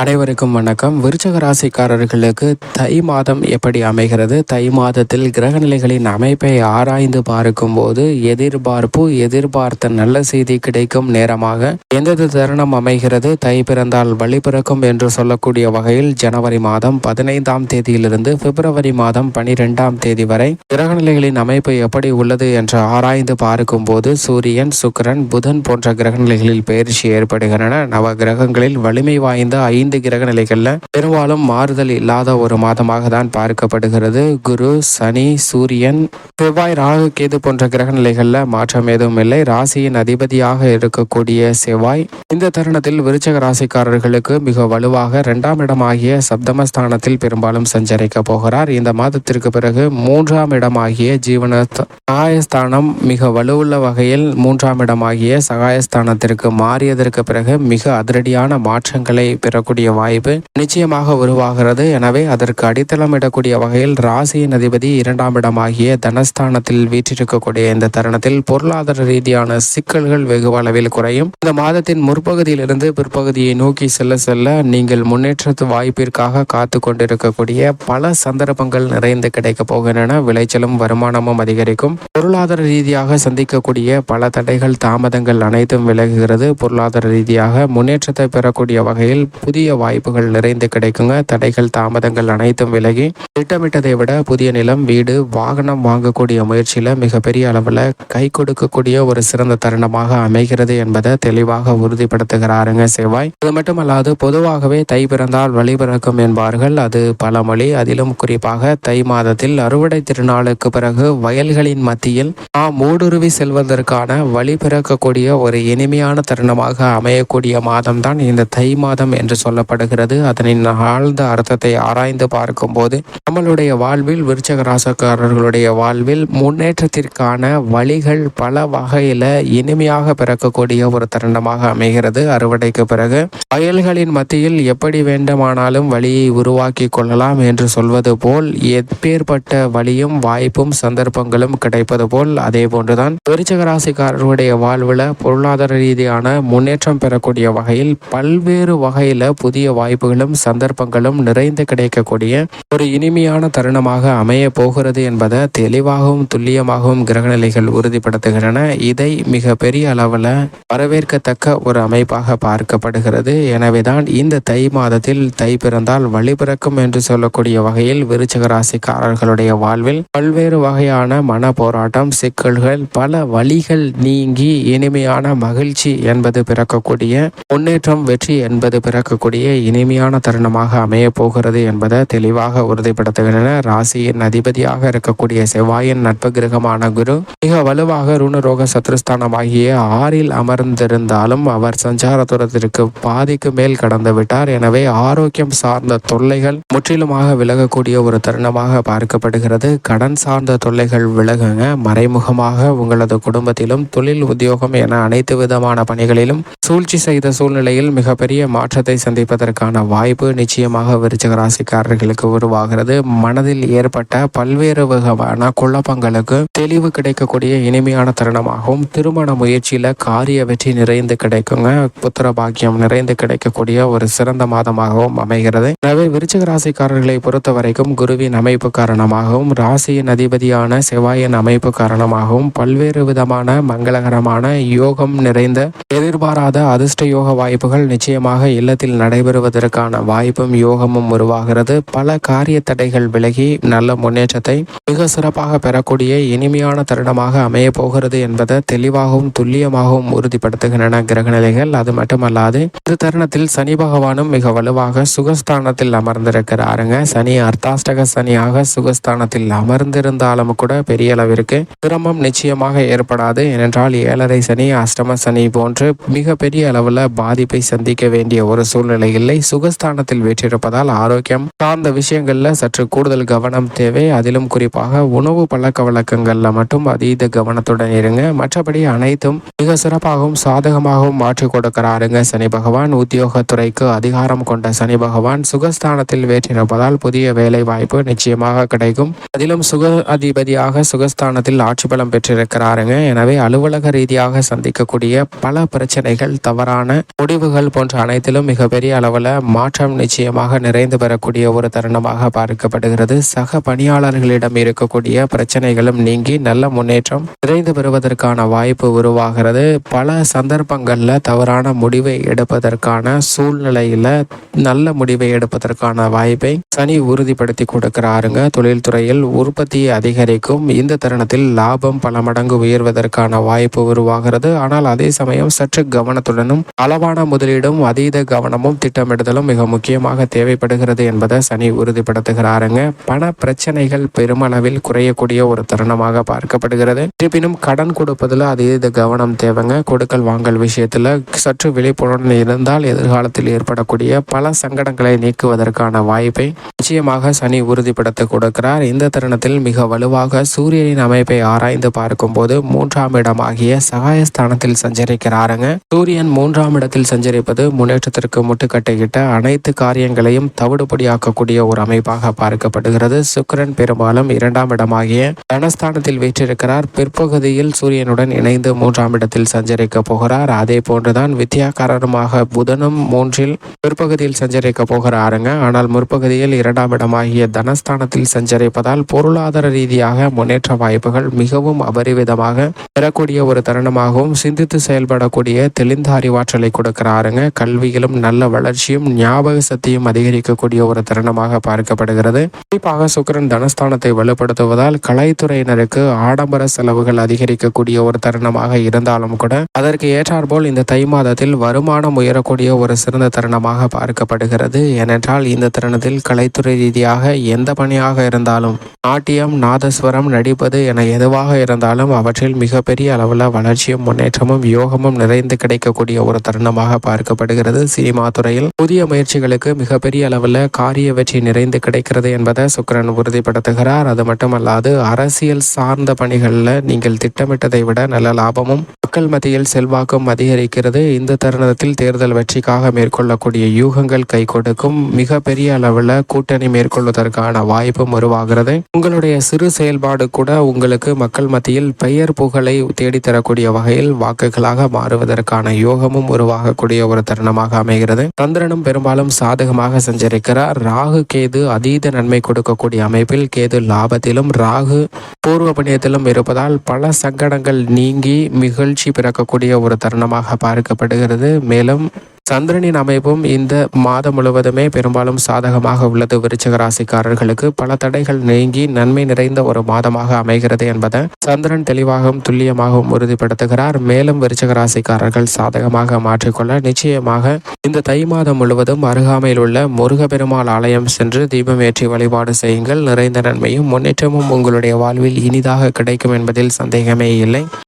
அனைவருக்கும் வணக்கம். விருச்சக ராசிக்காரர்களுக்கு தை மாதம் எப்படி அமைகிறது? தை மாதத்தில் கிரகநிலைகளின் அமைப்பை ஆராய்ந்து பார்க்கும்போது எதிர்பார்ப்பு எதிர்பார்த்த நல்ல செய்தி கிடைக்கும் நேரமாக எந்தது தருணம் அமைகிறது? தை பிறந்தால் வழி பிறக்கும் என்று சொல்லக்கூடிய வகையில் ஜனவரி மாதம் பதினைந்தாம் தேதியிலிருந்து பிப்ரவரி மாதம் பனிரெண்டாம் தேதி வரை கிரகநிலைகளின் அமைப்பு எப்படி உள்ளது என்று ஆராய்ந்து பார்க்கும்போது சூரியன் சுக்கிரன் புதன் போன்ற கிரகநிலைகளில் பயிற்சி ஏற்படுகின்றன. நவ கிரகங்களில் வலிமை வாய்ந்த ஐந்து கிரக நிலைகளில் பெரும்பாலும் மாறுதல் இல்லாத ஒரு மாதமாக தான் பார்க்கப்படுகிறது. குரு சனி சூரியன் செவ்வாய் ராகு கேது போன்ற கிரக நிலைகளில் மாற்றம் எதுவும் இல்லை. ராசியின் அதிபதியாக இருக்கக்கூடிய செவ்வாய் இந்த தருணத்தில் விருச்சக ராசிக்காரர்களுக்கு மிக வலுவாக இரண்டாம் இடமாகிய சப்தமஸ்தானத்தில் பெரும்பாலும் சஞ்சரிக்க போகிறார். இந்த மாதத்திற்கு பிறகு மூன்றாம் இடமாகிய ஜீவன சகாயஸ்தானம் மிக வலுவுள்ள வகையில் மூன்றாம் இடமாகிய சகாயஸ்தானத்திற்கு மாறியதற்கு பிறகு மிக அதிரடியான மாற்றங்களை பெறக்கூடிய வாய்ப்பு நிச்சயமாக உருவாகிறது. எனவே அதற்கு அடித்தளமிடக்கூடிய வகையில் ராசியின் அதிபதி இரண்டாம் இடமாகிய தனஸ்தானத்தில் வீற்றிருக்கக்கூடிய இந்த தருணத்தில் பொருளாதார ரீதியான சிக்கல்கள் வெகு அளவில் குறையும். இந்த மாதத்தின் முற்பகுதியிலிருந்து பிற்பகுதியை நோக்கி செல்ல செல்ல நீங்கள் முன்னேற்றத்து வாய்ப்பிற்காக காத்து கொண்டிருக்கக்கூடிய பல சந்தர்ப்பங்கள் நிறைந்து கிடைக்கப் போகின்றன. விளைச்சலும் வருமானமும் அதிகரிக்கும். பொருளாதார ரீதியாக சந்திக்கக்கூடிய பல தடைகள் தாமதங்கள் அனைத்தும் விலகுகிறது. பொருளாதார ரீதியாக முன்னேற்றத்தை பெறக்கூடிய வகையில் புதிய வாய்ப்புகள் நிறைந்து கிடைக்குங்க. தடைகள் தாமதங்கள் அனைத்தும் விலகி திட்டமிட்டதை விட புதிய நிலம் வீடு வாகனம் வாங்கக்கூடிய முயற்சியில மிகப்பெரிய அளவில் கை கொடுக்கக்கூடிய ஒரு சிறந்த தருணமாக அமைகிறது என்பதை தெளிவாக உறுதிப்படுத்துகிறாருங்க செவ்வாய். அது மட்டுமல்லாது பொதுவாகவே தை பிறந்தால் வழி பிறக்கும் என்பார்கள். அது பழமொழி அதிலும் குறிப்பாக தை மாதத்தில் அறுவடை திருநாளுக்கு பிறகு வயல்களின் மத்தியில் நாம் ஊடுருவி செல்வதற்கான வழி பிறக்கக்கூடிய ஒரு இனிமையான தருணமாக அமையக்கூடிய மாதம்தான் இந்த தை மாதம் என்று சொல்ல சொல்லப்படுகிறது. அதனின் ஆழ்ந்த அர்த்தத்தை ஆராய்ந்து பார்க்கும்போது நம்மளுடைய வாழ்வில் விருச்சக ராசக்காரர்களுடைய வாழ்வில் முன்னேற்றத்திற்கான வழிகள் பல வகையில இனிமையாக பிறக்கக்கூடிய ஒரு தருணமாக அமைகிறது. அறுவடைக்கு பிறகு வயல்களின் மத்தியில் எப்படி வேண்டுமானாலும் வழியை உருவாக்கி கொள்ளலாம் என்று சொல்வது போல் எப்பேற்பட்ட வழியும் வாய்ப்பும் சந்தர்ப்பங்களும் கிடைப்பது போல் அதே போன்றுதான் விருச்சக ராசிக்காரர்களுடைய வாழ்வில் பொருளாதார ரீதியான முன்னேற்றம் பெறக்கூடிய வகையில் பல்வேறு வகையில புதிய வாய்ப்புகளும் சந்தர்ப்பங்களும் நிறைந்து கிடைக்கக்கூடிய ஒரு இனிமையான தருணமாக அமைய போகிறது என்பதை தெளிவாகவும் துல்லியமாகவும் கிரகநிலைகள் உறுதிப்படுத்துகின்றன. இதை மிக பெரிய அளவில் வரவேற்கத்தக்க ஒரு அமைப்பாக பார்க்கப்படுகிறது. எனவேதான் இந்த தை மாதத்தில் தை பிறந்தால் வழி பிறக்கும் என்று சொல்லக்கூடிய வகையில் விருச்சக ராசிக்காரர்களுடைய வாழ்வில் பல்வேறு வகையான மன போராட்டம் சிக்கல்கள் பல வழிகள் நீங்கி இனிமையான மகிழ்ச்சி என்பது பிறக்கக்கூடிய முன்னேற்றம் வெற்றி என்பது பிறக்கக்கூடிய இனிமையான தருணமாக அமைய போகிறது என்பதை தெளிவாக உறுதிப்படுத்துகின்றன. ராசியின் அதிபதியாக இருக்கக்கூடிய செவ்வாயின் நட்பு கிரகமான குரு மிக வலுவாக ருணரோக சத்ருஸ்தானமாகிய ஆறில் அமர்ந்திருந்தாலும் அவர் சஞ்சார தூரத்திற்கு பாதிக்கு மேல் கடந்து விட்டார். எனவே ஆரோக்கியம் சார்ந்த தொல்லைகள் முற்றிலுமாக விலகக்கூடிய ஒரு தருணமாக பார்க்கப்படுகிறது. கடன் சார்ந்த தொல்லைகள் விலகுங்க. மறைமுகமாக உங்களது குடும்பத்திலும் தொழில் உத்தியோகம் என அனைத்து விதமான பணிகளிலும் சூழ்ச்சி செய்த சூழ்நிலையில் மிகப்பெரிய மாற்றத்தை சந்திப்பதற்கான வாய்ப்பு நிச்சயமாக விருச்சக ராசிக்காரர்களுக்கு உருவாகிறது. மனதில் ஏற்பட்ட பல்வேறு வகையான குழப்பங்களுக்கு தெளிவு கிடைக்கக்கூடிய இனிமையான தருணமாகவும் திருமண முயற்சியில காரிய வெற்றி நிறைந்து கிடைக்குங்க. புத்திர பாக்கியம் நிறைந்து கிடைக்கக்கூடிய ஒரு சிறந்த மாதமாகவும் அமைகிறது. எனவே விருச்சிக ராசிக்காரர்களை பொறுத்த வரைக்கும் குருவின் அமைப்பு காரணமாகவும் ராசியின் அதிபதியான செவ்வாயின் அமைப்பு காரணமாகவும் பல்வேறு விதமான மங்களகரமான யோகம் நிறைந்த எதிர்பாராத அதிர்ஷ்ட யோக வாய்ப்புகள் நிச்சயமாக இல்லத்தில் நடைபெறுவதற்கான வாய்ப்பும் யோகமும் உருவாகிறது. பல காரிய தடைகள் விலகி நல்ல முன்னேற்றத்தை மிக சிறப்பாக பெறக்கூடிய இனிமையான தருணமாக அமைய போகிறது என்பதை தெளிவாகவும் துல்லியமாகவும் உறுதிப்படுத்துகின்றன கிரகநிலைகள். அது மட்டுமல்லாது இந்த தருணத்தில் சனி பகவானும் மிக வலுவாக சுகஸ்தானத்தில் அமர்ந்திருக்கிறாருங்க. சனி அர்த்தாஷ்டக சனியாக சுகஸ்தானத்தில் அமர்ந்திருந்தாலும் கூட பெரிய அளவிற்கு சிரமம் நிச்சயமாக ஏற்படாது. ஏனென்றால் ஏழரை சனி அஷ்டம சனி போன்று மிக பெரிய அளவில் பாதிப்பை சந்திக்க வேண்டிய ஒரு சூழ்நிலை இல்லை. சுகஸ்தானத்தில் வெற்றியிருப்பதால் ஆரோக்கியம் சார்ந்த விஷயங்கள்ல சற்று கூடுதல் கவனம் தேவை. அதிலும் குறிப்பாக உணவு பழக்க வழக்கங்கள்ல மட்டும் அதீத கவனத்துடன் இருங்க. மற்றபடி அனைத்தும் மிக சிறப்பாகவும் சாதகமாகவும் மாற்றி கொடுக்கிறாருங்க சனி பகவான். உத்தியோகத்துறைக்கு அதிகாரம் கொண்ட சனி பகவான். சுகஸ்தானத்தில் வெற்றியிருப்பதால் புதிய வேலை வாய்ப்பு நிச்சயமாக கிடைக்கும். அதிலும் சுக அதிபதியாக சுகஸ்தானத்தில் ஆட்சி பலம் பெற்றிருக்கிறாருங்க. எனவே அலுவலக ரீதியாக சந்திக்கக்கூடிய பல பிரச்சனைகள் தவறான முடிவுகள் போன்ற அனைத்திலும் மிகப்பெரிய பெரிய அளவில் மாற்றம் நிச்சயமாக நிறைந்து பெறக்கூடிய ஒரு தருணமாக பார்க்கப்படுகிறது. சக பணியாளர்களிடம் இருக்கக்கூடிய பிரச்சனைகளும் நீங்கி நல்ல முன்னேற்றம் நிறைந்து பெறுவதற்கான வாய்ப்பு உருவாகிறது. பல சந்தர்ப்பங்களில் தவறான முடிவை எடுப்பதற்கான சூழ்நிலையில் நல்ல முடிவை எடுப்பதற்கான வாய்ப்பை சனி உறுதிப்படுத்தி கொடுக்கிறாருங்க. தொழில்துறையில் உற்பத்தியை அதிகரிக்கும் இந்த தருணத்தில் லாபம் பல மடங்கு உயர்வதற்கான வாய்ப்பு உருவாகிறது. ஆனால் அதே சமயம் சற்று கவனத்துடனும் அளவான முதலீடும் அதீத கவனமும் திட்டமிடுதலும் மிக முக்கியமாக தேவைப்படுகிறது என்பதை சனி உறுதிப்படுத்துகிறாருங்க. பண பிரச்சனைகள் பெருமளவில் குறையக்கூடிய ஒரு தருணமாக பார்க்கப்படுகிறது. இருப்பினும் கடன் கொடுப்பதில் அதீத கவனம் தேவைங்க. கொடுக்கல் வாங்கல் விஷயத்தில் சற்று விழிப்புணர்வு இருந்தால் எதிர்காலத்தில் ஏற்படக்கூடிய பல சங்கடங்களை நீக்குவதற்கான வாய்ப்பை நிச்சயமாக சனி உறுதிப்படுத்த கொடுக்கிறார். இந்த தருணத்தில் மிக வலுவாக சூரியனின் அமைப்பை ஆராய்ந்து பார்க்கும்போது மூன்றாம் இடமாகிய சகாயஸ்தானத்தில் சஞ்சரிக்கிறாருங்க. சூரியன் மூன்றாம் இடத்தில் சஞ்சரிப்பது முன்னேற்றத்திற்கு முட்டுக்கட்டையிட்ட அனைத்து காரியங்களையும் தவிடுபடியாக்கக்கூடிய ஒரு அமைப்பாக பார்க்கப்படுகிறது. சுக்கிரன் பெரும்பாலும் இரண்டாம் இடமாகிய தனஸ்தானத்தில் வீற்றிருக்கிறார். பிற்பகுதியில் சூரியனுடன் இணைந்து மூன்றாம் இடத்தில் சஞ்சரிக்க போகிறார். அதே போன்றுதான் வித்தியாக்காரருமாக புதனும் மூன்றில் பிற்பகுதியில் சஞ்சரிக்க போகிறாருங்க ஆனால் முற்பகுதியில் இரண்டாம் இடமாகிய தனஸ்தானத்தில் சஞ்சரிப்பதால் பொருளாதார ரீதியாக முன்னேற்ற வாய்ப்புகள் மிகவும் அபரிவிதமாக பெறக்கூடிய ஒரு தருணமாகவும் சிந்தித்து செயல்படக்கூடிய தெளிந்த அறிவாற்றலை கொடுக்கிறாருங்க கல்வியிலும் நல்ல வளர்ச்சியும் ஞாபக சக்தியும் அதிகரிக்கக்கூடிய ஒரு தருணமாக பார்க்கப்படுகிறது. குறிப்பாக சுக்கிரன் தனஸ்தானத்தை வலுப்படுத்துவதால் கலைத்துறையினருக்கு ஆடம்பர செலவுகள் அதிகரிக்கக்கூடிய ஒரு தருணமாக இருந்தாலும் கூட அதற்கு ஏற்றாற்போல் இந்த தை மாதத்தில் வருமானம் உயரக்கூடிய ஒரு சிறந்த தருணமாக பார்க்கப்படுகிறது. ஏனென்றால் இந்த தருணத்தில் கலைத்துறை ரீதியாக எந்த பணியாக இருந்தாலும் நாட்டியம் நாதஸ்வரம் நடிப்பது என எதுவாக இருந்தாலும் அவற்றில் மிகப்பெரிய அளவில் வளர்ச்சியும் முன்னேற்றமும் யோகமும் நிறைந்து கிடைக்கக்கூடிய ஒரு தருணமாக பார்க்கப்படுகிறது. சினிமா துறையில் புதிய முயற்சிகளுக்கு மிகப்பெரிய அளவில் காரிய வெற்றி நிறைந்து கிடைக்கிறது என்பதை சுக்கரன் உறுதிப்படுத்துகிறார். அது மட்டுமல்லாது அரசியல் சார்ந்த பணிகளில் நீங்கள் திட்டமிட்டதை விட நல்ல லாபமும் மக்கள் மத்தியில் செல்வாக்கும் அதிகரிக்கிறது. இந்த தருணத்தில் தேர்தல் வெற்றிக்காக மேற்கொள்ளக்கூடிய யூகங்கள் கை கொடுக்கும் மிக பெரிய அளவில் கூட்டணி மேற்கொள்வதற்கான வாய்ப்பும் உருவாகிறது. உங்களுடைய சிறு செயல்பாடு கூட உங்களுக்கு மக்கள் மத்தியில் பெயர் புகழை தேடித்தரக்கூடிய வகையில் வாக்குகளாக மாறுவதற்கான யோகமும் உருவாகக்கூடிய ஒரு தருணமாக அமைகிறது. சந்திரனும் பெரும்பாலும் சாதகமாக சஞ்சரிக்கிறார். ராகு கேது அதீத நன்மை கொடுக்கக்கூடிய அமைப்பில் கேது லாபத்திலும் ராகு பூர்வ புண்ணியத்திலும் இருப்பதால் பல சங்கடங்கள் நீங்கி மகிழ்ச்சி பிறக்கக்கூடிய ஒரு தருணமாக பார்க்கப்படுகிறது. மேலும் சந்திரனின் அமைப்பும் இந்த மாதம் முழுவதுமே பெரும்பாலும் சாதகமாக உள்ளது. விருச்சக ராசிக்காரர்களுக்கு பல தடைகள் நீங்கி நன்மை நிறைந்த ஒரு மாதமாக அமைகிறது என்பதை சந்திரன் தெளிவாகவும் துல்லியமாகவும் உறுதிப்படுத்துகிறார். மேலும் விருச்சக ராசிக்காரர்கள் சாதகமாக மாற்றிக்கொள்ள நிச்சயமாக இந்த தை மாதம் முழுவதும் அருகாமையில் உள்ள முருகப்பெருமாள் ஆலயம் சென்று தீபம் ஏற்றி வழிபாடு செய்யுங்கள். நிறைந்த நன்மையும் முன்னேற்றமும் உங்களுடைய வாழ்வில் இனிதாக கிடைக்கும் என்பதில் சந்தேகமே இல்லை.